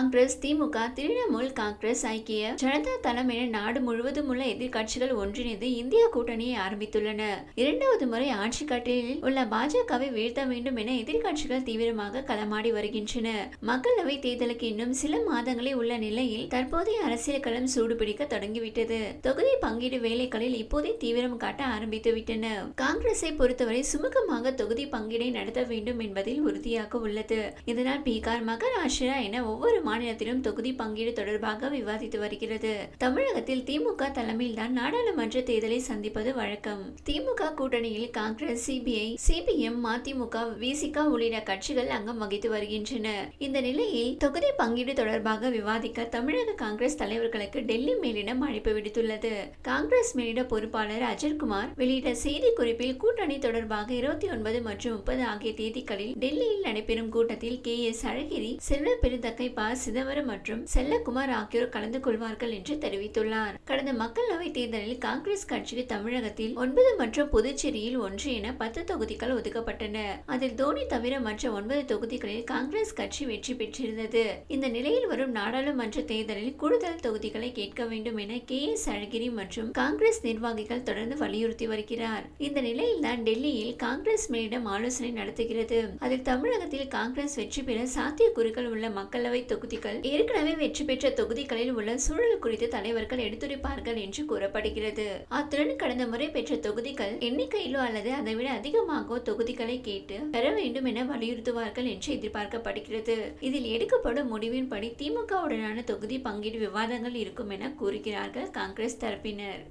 காங்கிரஸ் திமுக திரிணாமுல் காங்கிரஸ் ஐக்கிய ஜனதா தளம் என நாடு முழுவதும் உள்ள எதிர்கட்சிகள் ஒன்றிணைந்து இந்தியா கூட்டணியை ஆரம்பித்துள்ளன. இரண்டாவது முறை ஆட்சி கட்டிலில் உள்ள பாஜகவை வீழ்த்த வேண்டும் என எதிர்கட்சிகள் தீவிரமாக களமாடி வருகின்றன. மக்களவை தேர்தலுக்கு இன்னும் சில மாதங்களே உள்ள நிலையில் தற்போதைய அரசியல் களம் சூடுபிடிக்க தொடங்கிவிட்டது. தொகுதி பங்கீடு வேலைகளில் இப்போதே தீவிரம் காட்ட ஆரம்பித்து விட்டன. காங்கிரஸை பொறுத்தவரை சுமூகமாக தொகுதி பங்கீடை நடத்த வேண்டும் என்பதில் உறுதியாக உள்ளது. இதனால் பீகார் மகாராஷ்டிரா என ஒவ்வொரு மாநிலத்திலும் தொகுதி பங்கீடு தொடர்பாக விவாதித்து வருகிறது. தமிழகத்தில் திமுக தலைமையில்தான் நாடாளுமன்ற தேர்தலை சந்திப்பது வழக்கம். திமுக கூட்டணியில் காங்கிரஸ் சிபிஐ சிபிஎம் மதிமுக விசிக உள்ளிட்ட கட்சிகள் அங்கம் வகித்து வருகின்றன. இந்த நிலையில் தொகுதி பங்கீடு தொடர்பாக விவாதிக்க தமிழக காங்கிரஸ் தலைவர்களுக்கு டெல்லி மேலிடம் அழைப்பு விடுத்துள்ளது. காங்கிரஸ் மேலிட பொறுப்பாளர் அஜய்குமார் வெளியிட்ட செய்தி குறிப்பில் கூட்டணி தொடர்பாக இருபத்தி ஒன்பது மற்றும் முப்பது ஆகிய தேதிகளில் டெல்லியில் நடைபெறும் கூட்டத்தில் கே எஸ் அழகிரி செல்வ பெருந்தக்கை ப சிதம்பரம் மற்றும் செல்லகுமார் ஆகியோர் கலந்து கொள்வார்கள் என்று தெரிவித்துள்ளார். கடந்த மக்களவை தேர்தலில் காங்கிரஸ் கட்சிக்கு தமிழகத்தில் ஒன்பது மற்றும் புதுச்சேரியில் ஒன்று என பத்து தொகுதிகள் ஒதுக்கப்பட்டன. அதில் தோனி தவிர மற்ற ஒன்பது தொகுதிகளில் காங்கிரஸ் கட்சி வெற்றி பெற்றிருந்தது. இந்த நிலையில் வரும் நாடாளுமன்ற தேர்தலில் கூடுதல் தொகுதிகளை கேட்க வேண்டும் என கே எஸ் அழகிரி மற்றும் காங்கிரஸ் நிர்வாகிகள் தொடர்ந்து வலியுறுத்தி வருகிறார். இந்த நிலையில்தான் டெல்லியில் காங்கிரஸ் மேலிடம் ஆலோசனை நடத்துகிறது. அதில் தமிழகத்தில் காங்கிரஸ் வெற்றி பெற சாத்தியக்கூறுகள் உள்ள மக்களவை தொகுதிகள். ஏற்கனவே வெற்றி பெற்ற தொகுதிகளில் உள்ள சூழல் குறித்து தலைவர்கள் எடுத்துரைப்பார்கள் என்று கூறப்படுகிறது. அத்துடன் கடந்த முறை பெற்ற தொகுதிகள் எண்ணிக்கையிலோ அல்லது அதைவிட அதிகமாகவோ தொகுதிகளை கேட்டு பெற வேண்டும் என வலியுறுத்துவார்கள் என்று எதிர்பார்க்கப்படுகிறது. இதில் எடுக்கப்படும் முடிவின்படி திமுகவுடனான தொகுதி பங்கீடு விவாதங்கள் இருக்கும் என கூறுகிறார்கள் காங்கிரஸ் தரப்பினர்.